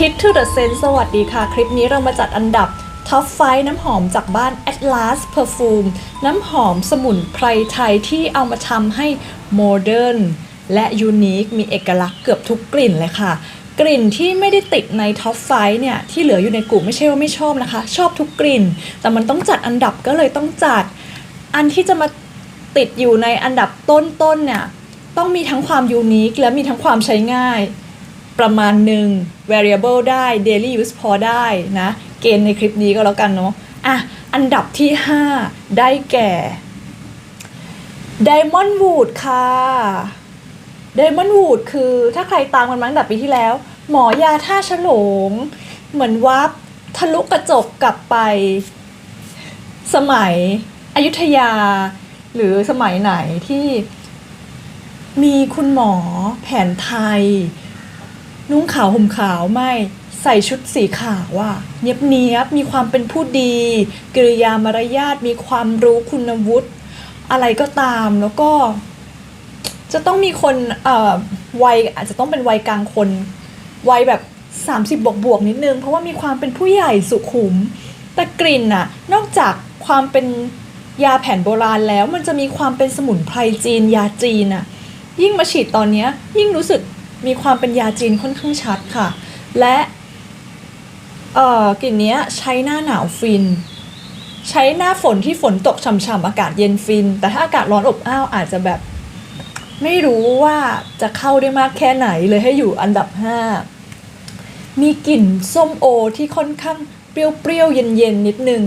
Hit to the Sense สวัสดีค่ะ คลิปนี้เรามาจัดอันดับ Top 5น้ำหอมจากบ้าน Atlas Perfume น้ำหอมสมุนไพรไทยที่เอามาทำให้โมเดิร์นและยูนิคมีเอกลักษณ์เกือบทุกกลิ่นเลยค่ะ กลิ่นที่ไม่ได้ติดใน Top 5เนี่ยที่เหลืออยู่ในกลุ่มไม่ใช่ว่าไม่ชอบนะคะ ชอบทุกกลิ่น แต่มันต้องจัดอันดับก็เลยต้องจัด อันที่จะมาติดอยู่ในอันดับต้นๆเนี่ยต้องมีทั้งความยูนิคและมีทั้งความใช้ง่าย ประมาณหนึ่ง variable ได้ daily use พอได้นะ เกณฑ์ในคลิปนี้ก็แล้วกันเนาะอะ อันดับที่ 5 ได้แก่ Diamond Wood ค่ะ Diamond Wood คือถ้าใครตามกันมาตั้งแต่ปีที่แล้ว หมอยาท่าฉลง เหมือนวับทะลุกระจกกลับไป สมัยอยุธยา หรือสมัยไหนที่มีคุณหมอแผนไทย นุ่งขาวห่มขาวไม่ใส่ชุดสีขาวว่าเนียบเนียบมีความเป็นผู้ดี กิริยามารยาทมีความรู้คุณวุฒิอะไรก็ตามแล้วก็ จะต้องมีคนเอ่อวัยอาจจะต้องเป็นวัยกลางคนวัยแบบ 30 บวกบวกนิดนึง เพราะว่ามีความเป็นผู้ใหญ่สุขุม แต่กลิ่นน่ะนอกจากความเป็นยาแผนโบราณแล้ว มันจะมีความเป็นสมุนไพรจีนยาจีนน่ะยิ่งมาฉีดตอนเนี้ยยิ่งรู้สึก มีความเป็นยาจีนค่อนข้างชัดค่ะ และเอ่อกลิ่นนี้ใช้หน้าหนาวฟิน ใช้หน้าฝนที่ฝนตกฉ่ำๆอากาศเย็นฟิน แต่ถ้าอากาศร้อนอบอ้าวอาจจะแบบ ไม่รู้ว่าจะเข้าได้มากแค่ไหนเลยให้อยู่อันดับ 5 มีกลิ่นส้มโอที่ค่อนข้างเปรี้ยวๆเย็นๆนิดนึง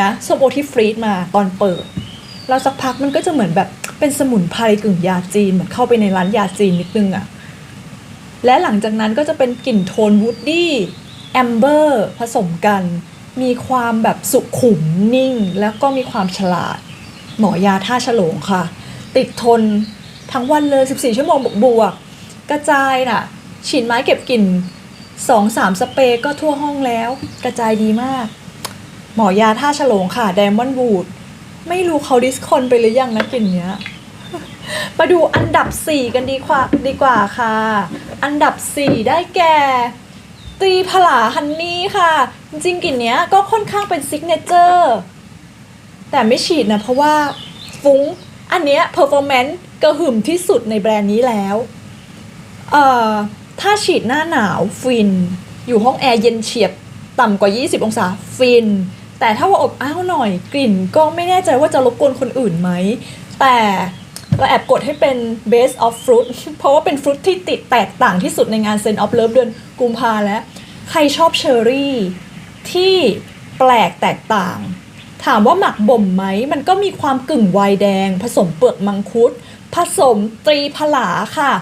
นะส้มโอที่ฟรีดมาตอนเปิดแล้วสักพักมันก็จะเหมือนแบบเป็นสมุนไพรกึ่งยาจีนเหมือนเข้าไปในร้านยาจีนนิดนึงอะ และหลังจากนั้นก็จะเป็นกลิ่นโทนวูดดี้แอมเบอร์ผสมกัน มีความแบบสุขุมนิ่ง แล้วก็มีความฉลาด หมอยาท่าฉลงค่ะ ติดทนทั้งวันเลย 14 ชั่วโมงบวกกระจายน่ะฉีดไม้เก็บกลิ่น2-3สเปรย์ก็ทั่วห้องแล้ว กระจายดีมาก หมอยาท่าฉลงค่ะไดมอนด์วูดไม่รู้เขาดิสคอนไปหรือยังนะกลิ่นเนี้ย มาดูอันดับ 4 กันดีกว่าดีกว่าค่ะ อันดับ 4 ได้แก่ ตีผลาฮันนี่ค่ะ จริงๆกลิ่นเนี้ยก็ค่อนข้างเป็นซิกเนเจอร์แต่ไม่ฉีดนะ เพราะว่าฟุ้ง อันเนี้ยเพอร์ฟอร์แมนซ์กระหึ่มที่สุดในแบรนด์นี้แล้ว เอ่อ ถ้าฉีดหน้าหนาวฟิน อยู่ห้องแอร์เย็นเฉียบต่ำกว่า 20 องศาฟิน แต่ถ้าว่าอบอ้าวหน่อยกลิ่นก็ไม่แน่ใจว่าจะรบกวนคนอื่นไหม แต่ เราแอบกดให้เป็น base of fruit เพราะว่าเป็นฟรุตที่ติดแตกต่างที่สุดในงาน Scent of Love เดือนกุมภาแล้ว ใครชอบเชอร์รี่ที่แปลกแตกต่าง ถามว่าหมักบ่มไหม มันก็มีความกึ่งไวน์แดง ผสมเปลือกมังคุด ผสมตรีผลาค่ะ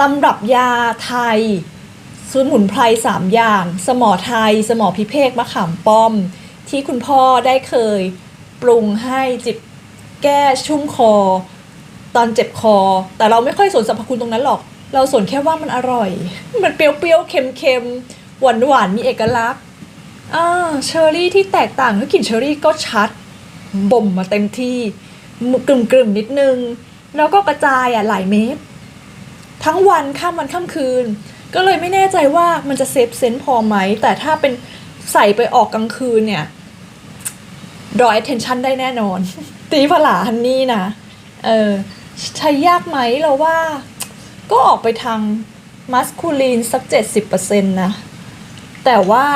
ตำรับยาไทยสมุนไพรสามอย่าง สมอไทย สมอพิเภกมะขามป้อม ที่คุณพ่อได้เคยปรุงให้จิบแก้ชุ่มคอ ตอนเจ็บคอ แต่เราไม่ค่อยสนสรรพคุณตรงนั้นหรอก เราสนแค่ว่ามันอร่อย มันเปรี้ยวๆ เค็มๆ หวานๆมีเอกลักษณ์อ่าเชอร์รี่ที่แตกต่างแล้วกลิ่นเชอร์รี่ก็ชัด บ่มมาเต็มที่กลุ่มๆนิดนึง แล้วก็กระจายอะหลายเมตร ทั้งวันข้ามวันข้ามคืน ก็เลยไม่แน่ใจว่ามันจะเซฟเซนส์พอไหม แต่ถ้าเป็นใส่ไปออกกลางคืนเนี่ยรอ attention ได้แน่นอน ตีผลาฮันนี่นะ เออ ใช้ยากไหมเราว่า ก็ออกไปทางมัสคูลีนสัก 70%นะ แต่ว่า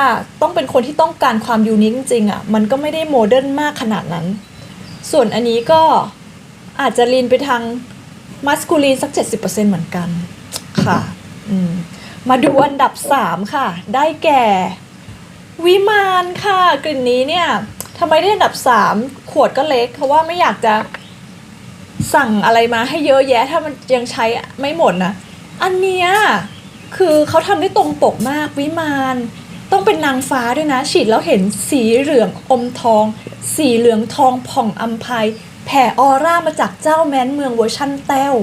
ต้องเป็นคนที่ต้องการความยูนิคจริงๆอะ มันก็ไม่ได้โมเดิร์นมากขนาดนั้น ส่วนอันนี้ก็อาจจะลีนไปทางมัสคูลีนสัก 70%เหมือนกัน ค่ะอืมมาดูอันดับ 3 ค่ะ ได้แก่ วิมานค่ะ กลิ่นนี้เนี่ยทำไมได้อันดับ 3 ขวดก็เล็ก เพราะว่าไม่อยากจะ สั่งอะไรมาให้เยอะแยะ ถ้ามันยังใช้ไม่หมดนะอันเนี้ยคือเขาทำได้ตรงปกมากวิมานต้องเป็นนางฟ้าด้วยนะ ฉีดแล้วเห็นสีเหลืองอมทอง สีเหลืองทองผ่องอัมภัยแผ่ออร่ามาจากเจ้าแม้นเมืองเวอร์ชั่นแต้ว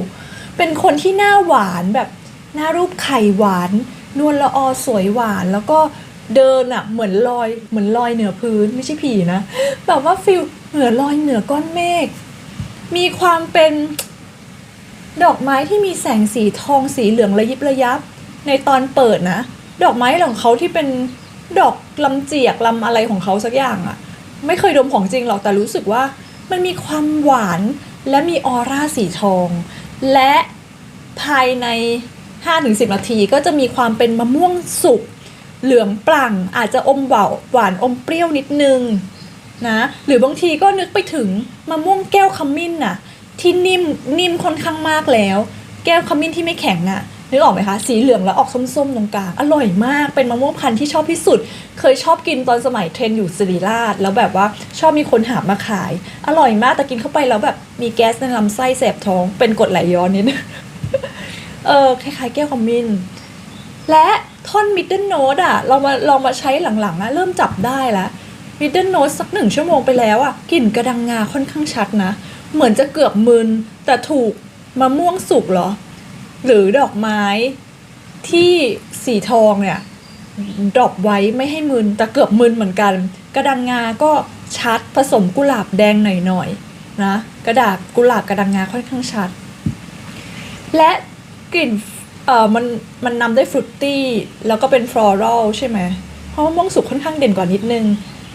เป็นคนที่หน้าหวานแบบหน้ารูปไข่หวาน นวลละออสวยหวานแล้วก็เดินอะเหมือนลอยเหมือนลอยเหนือพื้นไม่ใช่ผีนะแบบว่าฟิลเหมือนลอยเหนือก้อนเมฆ มีความเป็นดอกไม้ที่มีแสงสีทองสีเหลืองระยิบระยับ ในตอนเปิดนะ ดอกไม้ของเขาที่เป็นดอกลำเจียกลำอะไรของเขาสักอย่างอะไม่เคยดมของจริงหรอกแต่รู้สึกว่า มันมีความหวานและมีออร่าสีทอง และภายใน 5-10 นาทีก็จะมีความเป็นมะม่วงสุกเหลืองปลั่งอาจจะอมหวานหวานอมเปรี้ยวนิดนึง นะหรือบางทีก็นึกไปถึงมะม่วงแก้วขมิ้นน่ะที่นิ่มนิ่มค่อนข้างมากแล้ว แก้วขมิ้นที่ไม่แข็งอะนึกออกไหมคะสีเหลืองแล้วออกส้มๆตรงกลางอร่อยมากเป็นมะม่วงพันธุ์ที่ชอบที่สุด เคยชอบกินตอนสมัยเทรนอยู่สิริราช แล้วแบบว่าชอบมีคนหามาขาย อร่อยมากแต่กินเข้าไปแล้วแบบมีแก๊สในลำไส้แสบท้องเป็นกรดไหลย้อนนิดเออคล้ายๆแก้วขมิ้นและท่อน middle note อะเรามาลองมาใช้หลังๆนะเริ่มจับได้แล้ว middle note สักหนึ่งชั่วโมงไปแล้วอะกลิ่นกระดังงาค่อนข้างชัดนะ เหมือนจะเกือบมึน แต่ถูกมะม่วงสุกเหรอ หรือดอกไม้ที่สีทองเนี่ยดรอปไว้ไม่ให้มึน แต่เกือบมึนเหมือนกัน กระดังงาก็ชัดผสมกุหลาบแดงหน่อยๆนะกระดาษกุหลาบกระดังงาค่อนข้างชัด และกลิ่นเออมันมันนำได้ฟรุตตี้แล้วก็เป็นฟลอรัลใช่ไหมเพราะมะม่วงสุกค่อนข้างเด่นกว่านิดนึง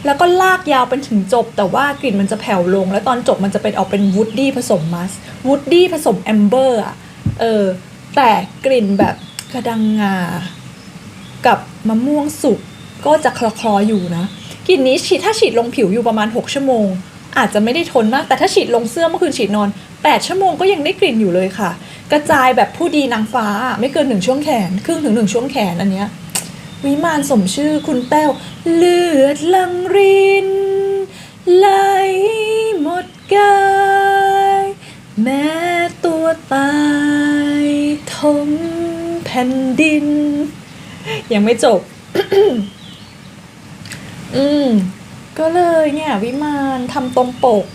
แล้วก็ลากยาวเป็นถึงจบ แต่ว่ากลิ่นมันจะแผ่วลง แล้วตอนจบมันจะเป็นออกเป็นวูดดี้ผสมมัสวูดดี้ผสมแอมเบอร์อะเออแต่กลิ่นแบบกระดังงา กับมะม่วงสุกก็จะคลอคลอๆอยู่นะกลิ่นนี้ฉีดถ้าฉีดลงผิวอยู่ประมาณ 6 ชั่วโมง อาจจะไม่ได้ทนมาก แต่ถ้าฉีดลงเสื้อเมื่อคืนฉีดนอน 8 ชั่วโมงก็ยังได้กลิ่นอยู่เลยค่ะ กระจายแบบผู้ดีนางฟ้าไม่เกินหนึ่งช่วงแขน ครึ่งถึงหนึ่งช่วงแขนอันเนี้ย วิมานสมชื่อคุณแต้ว เลือดลังริน ไหลหมดกาย แม้ตัวตายทมแผ่นดิน ยังไม่จบ อืม ก็เลยเนี่ย วิมานทำตรงปก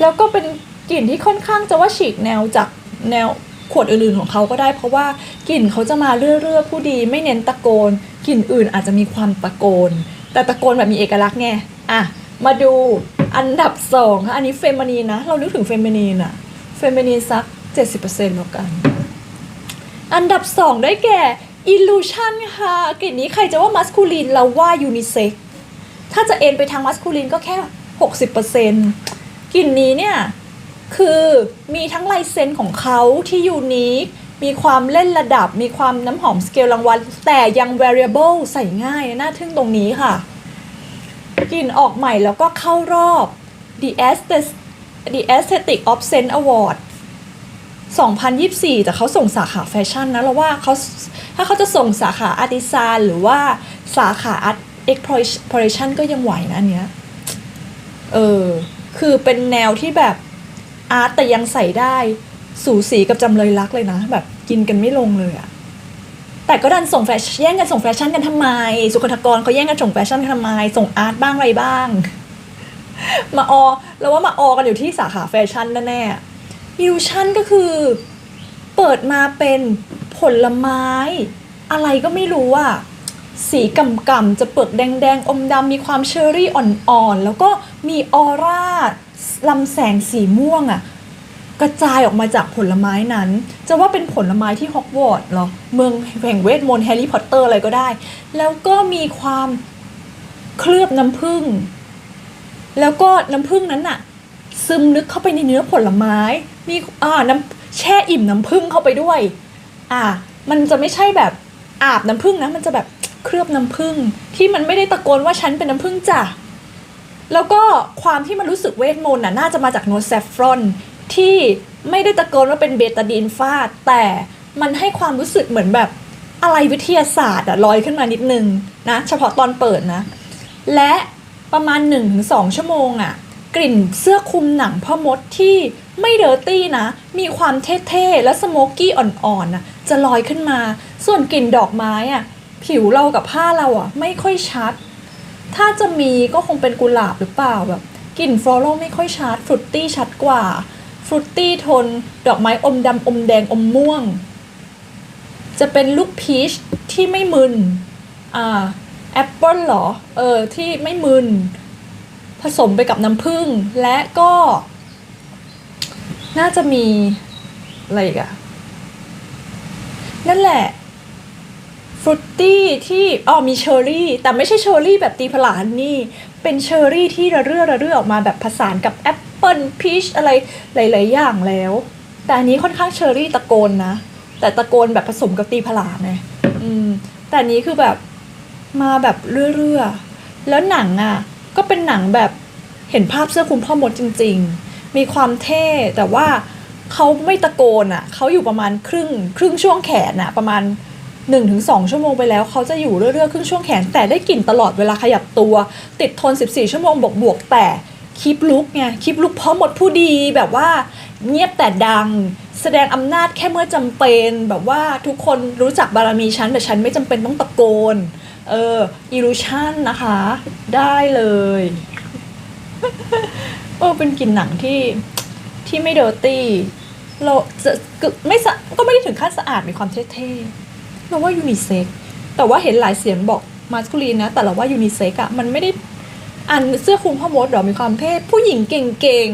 แล้วก็เป็นกลิ่นที่ค่อนข้างจะว่าฉีกแนวจากแนว ขวดอื่นๆของเขาก็ได้ เพราะว่ากลิ่นเขาจะมาเรื่อยๆผู้ดีไม่เน้นตะโกนกลิ่นอื่นอาจจะมีความตะโกน แต่ตะโกนแบบมีเอกลักษณ์ไงอะมาดูอันดับสองค่ะอันนี้เฟมินีนนะ เรานึกถึงเฟมินีนอะเฟมินีนสัก 70%แล้วกัน อันดับสองได้แก่ illusion ค่ะกลิ่นนี้ใครจะว่ามัสคูลีนเราว่ายูนิเซ็กถ้าจะเอ็นไปทางมัสคูลินก็แค่ 60%กลิ่นนี้เนี่ย คือมีทั้งลายเซ็นของเขาที่ยูนิค มีความเล่นระดับ มีความน้ำหอมสเกลรางวัล แต่ยัง variable ใส่ง่ายน่าทึ่งตรงนี้ค่ะ กลิ่นออกใหม่แล้วก็เข้ารอบ The Aesthetic The Aesthetic of Scent Award 2024 แต่เขาส่งสาขาแฟชั่นนะเราว่าเขาถ้าเขาจะส่งสาขาอาร์ติซานหรือว่าสาขาอาร์ตเอ็กพอเรชันก็ยังไหวนะอันเนี้ย เออ คือเป็นแนวที่แบบ อาร์ตแต่ยังใส่ได้สูสีกับจำเลยรักเลยนะ แบบกินกันไม่ลงเลยอะแต่ก็ดันส่งแฟชั่นแย่งกันส่งแฟชั่นกันทำไม สุขทกรเขาแย่งกันส่งแฟชั่นกันทำไม ส่งอาร์ตบ้างอะไรบ้าง มาออแล้วว่ามาออกันอยู่ที่สาขาแฟชั่นแน่ๆฟิวชั่นก็คือ เปิดมาเป็นผลไม้ อะไรก็ไม่รู้อะสีกำกำๆจะเปลือกแดงๆ อมดำมีความเชอรี่อ่อนๆ แล้วก็มีออร่า ลำแสงสีม่วงอะกระจายออกมาจากผลไม้นั้น จะว่าเป็นผลไม้ที่ฮอกวอตส์เหรอ เมืองแห่งเวทมนต์แฮร์รี่พอตเตอร์อะไรก็ได้ แล้วก็มีความเคลือบน้ำผึ้งแล้วก็น้ำผึ้งนั้นน่ะ ซึมลึกเข้าไปในเนื้อผลไม้ มีอ่าน้ำแช่อิ่มน้ำผึ้งเข้าไปด้วย อ่า มันจะไม่ใช่แบบอาบน้ำผึ้งนะ มันจะแบบเคลือบน้ำผึ้งที่มันไม่ได้ตะโกนว่าฉันเป็นน้ำผึ้งจ้ะ แล้วก็ความที่มันรู้สึกเวทมนต์น่ะน่าจะมาจากโนตแซฟฟรอนที่ไม่ได้ตะโกนว่าเป็นเบตาดีนฟาด แต่มันให้ความรู้สึกเหมือนแบบอะไรวิทยาศาสตร์อะลอยขึ้นมานิดนึงนะเฉพาะตอนเปิดนะ และประมาณ 1-2 ชั่วโมงอะกลิ่นเสื้อคลุมหนังพ่อมดที่ไม่เดอร์ตี้นะ มีความเท่ๆ และสโมกกี้อ่อนๆนะจะลอยขึ้นมา ส่วนกลิ่นดอกไม้อะผิวเรากับผ้าเราอะไม่ค่อยชัด ถ้าจะมีก็คงเป็นกุหลาบหรือเปล่าแบบกลิ่นฟลอรัลไม่ค่อยชัดฟรุตตี้ชัดกว่าฟรุตตี้โทนดอกไม้อมดำอมแดงอมม่วง จะเป็นลูกพีชที่ไม่มึนอ่าแอปเปิลเหรอเออที่ไม่มึน ผสมไปกับน้ำผึ้งและก็ น่าจะมีอะไรอีกอะนั่นแหละ ฟรุตตี้ที่อ๋อมีเชอร์รี่ แต่ไม่ใช่เชอร์รี่แบบตีผลานนี่ เป็นเชอร์รี่ที่ระเรื่อระเรื่อออกมาแบบผสานกับแอปเปิลพีชอะไรหลาย ๆ อย่างแล้ว แต่อันนี้ค่อนข้างเชอร์รี่ตะโกนนะ แต่ตะโกนแบบผสมกับตีผลานไงอืมแต่นี้คือแบบมาแบบเรื่อๆแล้วหนังอะก็เป็นหนังแบบเห็นภาพเสื้อคลุมพ่อมดจริง ๆ มีความเท่แต่ว่าเขาไม่ตะโกนอะเขาอยู่ประมาณครึ่งครึ่งช่วงแขนอะประมาณ 1-2 ชั่วโมงไปแล้วเขาจะอยู่เรื่อยๆครึ่งช่วงแขน แต่ได้กลิ่นตลอดเวลาขยับตัว ติดทน 14 ชั่วโมงบวกๆแต่คลิปลุกไงคลิปลุกพ่อมดผู้ดีแบบว่าเงียบแต่ดัง แสดงอำนาจแค่เมื่อจำเป็นแบบว่าทุกคนรู้จักบารมีฉันแต่ฉันไม่จำเป็นต้องตะโกน เอออิลูชันนะคะ ได้เลยเออเป็นกลิ่นหนังที่ที่ไม่เดอร์ตี้เราจะก็ไม่ก็ไม่ได้ถึงขั้นสะอาดมีความเท่ๆ เราว่ายูนิเซ็กแต่ว่าเห็นหลายเสียงบอกมาสคูลีนนะ แต่เราว่ายูนิเซ็กอะมันไม่ได้อันเสื้อคลุมพ่อมดหรอมีความเท่ผู้หญิงเก่ง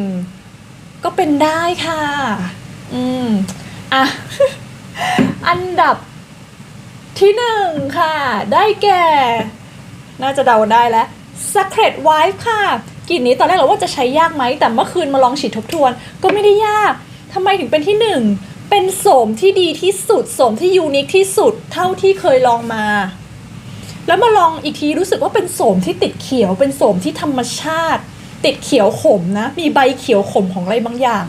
ๆ ก็เป็นได้ค่ะ อืม อะ อันดับที่หนึ่งค่ะ ได้แก่ น่าจะเดาได้แล้ว Secret Wife ค่ะกลิ่นนี้ตอนแรกเราว่าจะใช้ยากไหม แต่เมื่อคืนมาลองฉีดทบทวน ก็ไม่ได้ยากทำไมถึงเป็นที่หนึ่ง เป็นโสมที่ดีที่สุดโสมที่ยูนิคที่สุดเท่าที่เคยลองมา แล้วมาลองอีกทีรู้สึกว่าเป็นโสมที่ติดเขียว เป็นโสมที่ธรรมชาติ ติดเขียวขมนะ มีใบเขียวขมของอะไรบางอย่าง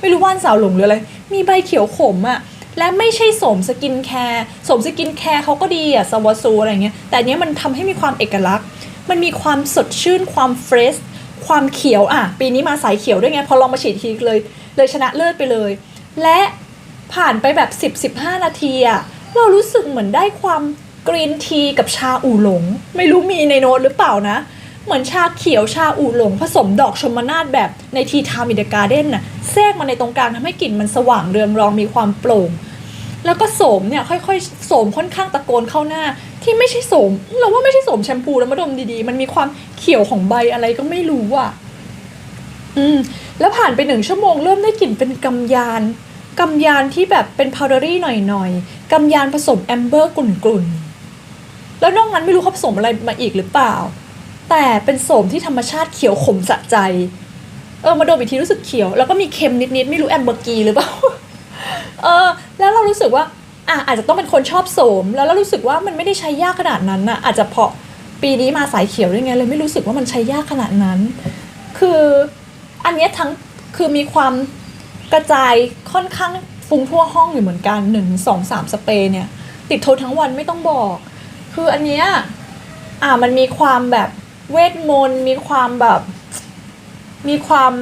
ไม่รู้ว่านสาวหลงหรืออะไร มีใบเขียวขมอะและไม่ใช่โสมสกินแคร์โสมสกินแคร์เขาก็ดีอะสวาซูอะไรเงี้ย แต่เนี้ยมันทำให้มีความเอกลักษณ์ มันมีความสดชื่น ความเฟรช ความเขียวอะปีนี้มาสายเขียวด้วยไง พอลองมาฉีดทีเลย เลยชนะเลิศไปเลย และ ผ่านไปแบบ 10-15 นาทีอะเรารู้สึกเหมือนได้ความกรีนทีกับชาอู่หลง ไม่รู้มีในโน้ตหรือเปล่านะ เหมือนชาเขียวชาอู่หลง ผสมดอกชมนาทแบบในทีทามิเดการ์เด้นน่ะแทรกมาในตรงกลางทำให้กลิ่นมันสว่างเรืองรองมีความโปร่ง แล้วก็โสมเนี่ยค่อยๆโสมค่อนข้างตะโกนเข้าหน้า ที่ไม่ใช่โสม เราว่าไม่ใช่โสมแชมพูแล้วมาดมดีๆ มันมีความเขียวของใบอะไรก็ไม่รู้อะ อืม แล้วผ่านไปหนึ่งชั่วโมงเริ่มได้กลิ่นเป็นกำยาน กำยานที่แบบเป็นพาวเดอรี่หน่อยๆกำยานผสมแอมเบอร์กลุ่นๆ แล้วนอกนั้นไม่รู้เขาผสมอะไรมาอีกหรือเปล่า แต่เป็นโสมที่ธรรมชาติเขียวขมสะใจ เออมาดมอีกทีรู้สึกเขียว แล้วก็มีเค็มนิดๆ ไม่รู้แอมเบอร์กีหรือเปล่า เออ แล้วเรารู้สึกว่าอะอาจจะต้องเป็นคนชอบโสม แล้วเรารู้สึกว่ามันไม่ได้ใช้ยากขนาดนั้นนะอาจจะเพราะปีนี้มาสายเขียวด้วยไงเลยไม่รู้สึกว่ามันใช้ยากขนาดนั้น คืออันเนี้ยทั้งคือมีความ กระจายค่อนข้างฟุ้งทั่วห้องอยู่เหมือนกันหนึ่งสองสามสเปรย์เนี่ยติดทนทั้งวันไม่ต้องบอก คืออันเนี้ยอ่ามันมีความแบบเวทมนต์มีความแบบ มีความ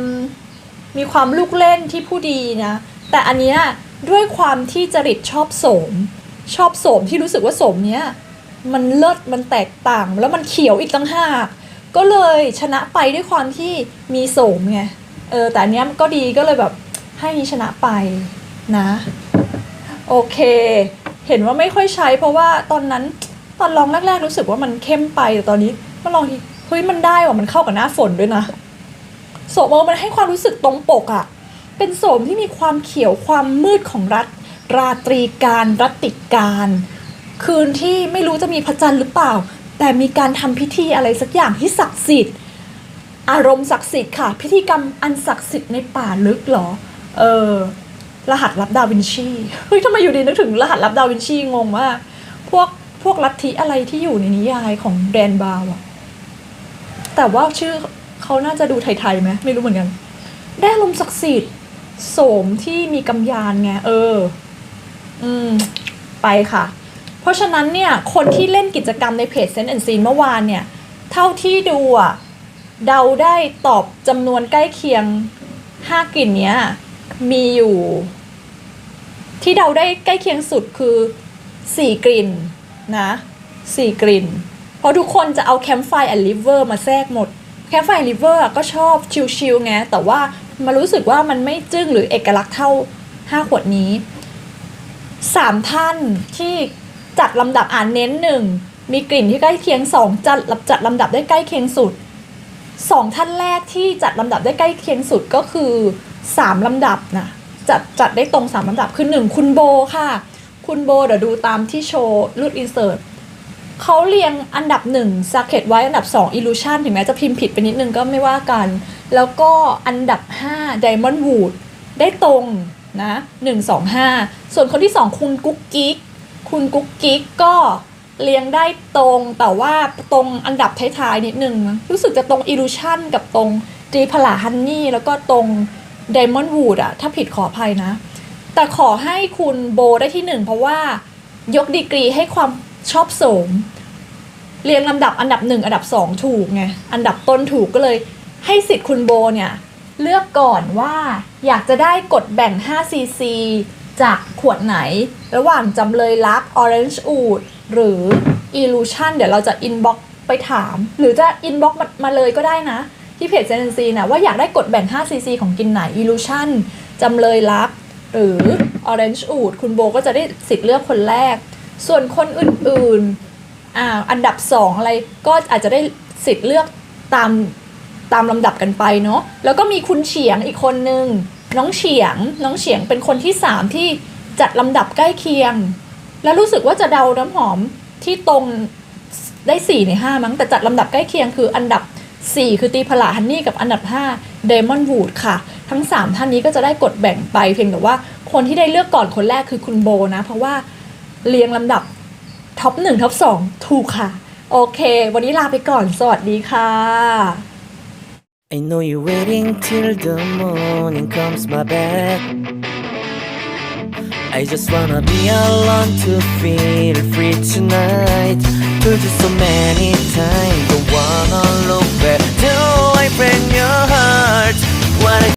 มีความลูกเล่นที่ผู้ดีนะ แต่อันเนี้ยด้วยความที่จริตชอบโสม ชอบโสมที่รู้สึกว่าโสมเนี้ยมันเลิศมันแตกต่างแล้วมันเขียวอีกตั้งหากก็เลยชนะไปด้วยความที่มีโสมไงเออแต่อันเนี้ยก็ดีก็เลยแบบ ให้นี้ชนะไปนะ โอเค เห็นว่าไม่ค่อยใช้ เพราะว่าตอนนั้นตอนลองแรก ๆ รู้สึกว่ามันเข้มไปแต่ตอนนี้มาลองทีเฮ้ยมันได้ว่ะมันเข้ากับหน้าฝนด้วยนะโสมมันให้ความรู้สึกตรงปกอะ่ะ เป็นโสมที่มีความเขียวความมืดของรัฐราตรีการรัตติการ คืนที่ไม่รู้จะมีพระจันทร์หรือเปล่า แต่มีการทำพิธีอะไรสักอย่างที่ศักดิ์สิทธิ์ อารมณ์ศักดิ์สิทธิ์ค่ะ พิธีกรรมอันศักดิ์สิทธิ์ในป่าลึกเหรอ เออรหัสลับดาวินชีเฮ้ยทำไมอยู่ดีนึกถึงรหัสลับดาวินชีงงมากพวกพวกลัทธิอะไรที่อยู่ในนิยายของแดนบาวอะแต่ว่าชื่อเขาน่าจะดูไทยๆไหมไม่รู้เหมือนกัน ได้อารมศักดิ์สิทธิ์โสมที่มีกำยานไงเออ อืม ไปค่ะ เพราะฉะนั้นเนี่ย คนที่เล่นกิจกรรมในเพจเซนต์แอนซีนเมื่อวานเนี่ย เท่าที่ดูอะเดาได้ตอบจำนวนใกล้เคียงห้ากลิ่นเนี้ย มีอยู่ ที่เดาได้ใกล้เคียงสุดคือสี่กลิ่นนะสี่กลิ่น เพราะทุกคนจะเอาแคมไฟแอนลิเวอร์มาแทรกหมด แคมไฟแอนลิเวอร์ก็ชอบชิลๆไง แต่ว่ามารู้สึกว่ามันไม่จึ้งหรือเอกลักษณ์เท่าห้าขวดนี้สามท่านที่จัดลำดับอ่านเน้นหนึ่งมีกลิ่นที่ใกล้เคียงสองจัดจัดลำดับได้ใกล้เคียงสุดสองท่านแรกที่จัดลำดับได้ใกล้เคียงสุดก็คือ สามลำดับนะจัดจัดได้ตรงสามลำดับคือหนึ่งคุณโบค่ะ คุณโบเดี๋ยวดูตามที่โชว์รูดอินเสิร์ตเขาเรียงอันดับหนึ่งซ c เ e t ไว้อันดับ 2 Illusion ถึงแม้จะพิมพ์ผิดไปนิดนึงก็ไม่ว่ากัน แล้วก็อันดับ 5 Diamond Wood ได้ตรงนะ1 2 5 ส่วนคนที่ 2 คุณกุ๊กกิ๊กคุณกุ๊กกิ๊กก็เรียงได้ตรงแต่ว่าตรงอันดับท้ายๆนิดนึง รู้สึกจะตรง Illusion กับตรงตรีพลาฮันนี่แล้วก็ตรง Diamond Wood อะถ้าผิดขออภัยนะ แต่ขอให้คุณโบได้ที่หนึ่งเพราะว่ายกดีกรีให้ความชอบสมเรียงลำดับอันดับหนึ่งอันดับสองถูกไง อันดับต้นถูกก็เลย ให้สิทธิ์คุณโบเนี่ย เลือกก่อนว่าอยากจะได้กดแบ่ง 5cc จากขวดไหน ระหว่างจำเลยรัก Orange Oud หรือ Illusion เดี๋ยวเราจะ inbox ไปถาม หรือจะ inbox มามาเลยก็ได้นะ ที่เพจเซนซีนะว่าอยากได้กดแบ่ง 5cc ของกินไหน Illusion จำเลยรัก หรือ Orange Oud คุณโบก็จะได้สิทธิ์เลือกคนแรก ส่วนคนอื่นๆอ่าอันดับสองอะไรก็อาจจะได้สิทธิ์เลือกตามตามลำดับกันไปเนาะแล้วก็มีคุณเฉียงอีกคนนึงน้องเฉียงน้องเฉียงเป็นคนที่สามที่จัดลำดับใกล้เคียง แล้วรู้สึกว่าจะเดาน้ำหอมที่ตรงได้สี่ในห้ามั้งแต่จัดลำดับใกล้เคียงคืออันดับ 4 คือตีพลาฮันนี่กับอันดับ5 d ดมอน w ูดค่ะ ทั้ง 3 ท่านนี้ก็จะได้กดแบ่งไปเพียงแต่ว่าคนที่ได้เลือกก่อนคนแรกคือคุณโบนะ เพราะว่าเรียงลำดับท็อป1ท็อป2ถูกค่ะ โอเค วันนี้ลาไปก่อน สวัสดีค่ะ I know you're waiting till the morning comes my bed. I just wanna be alone to feel free tonight. to you so many times. The one on all over. Till I break your heart. What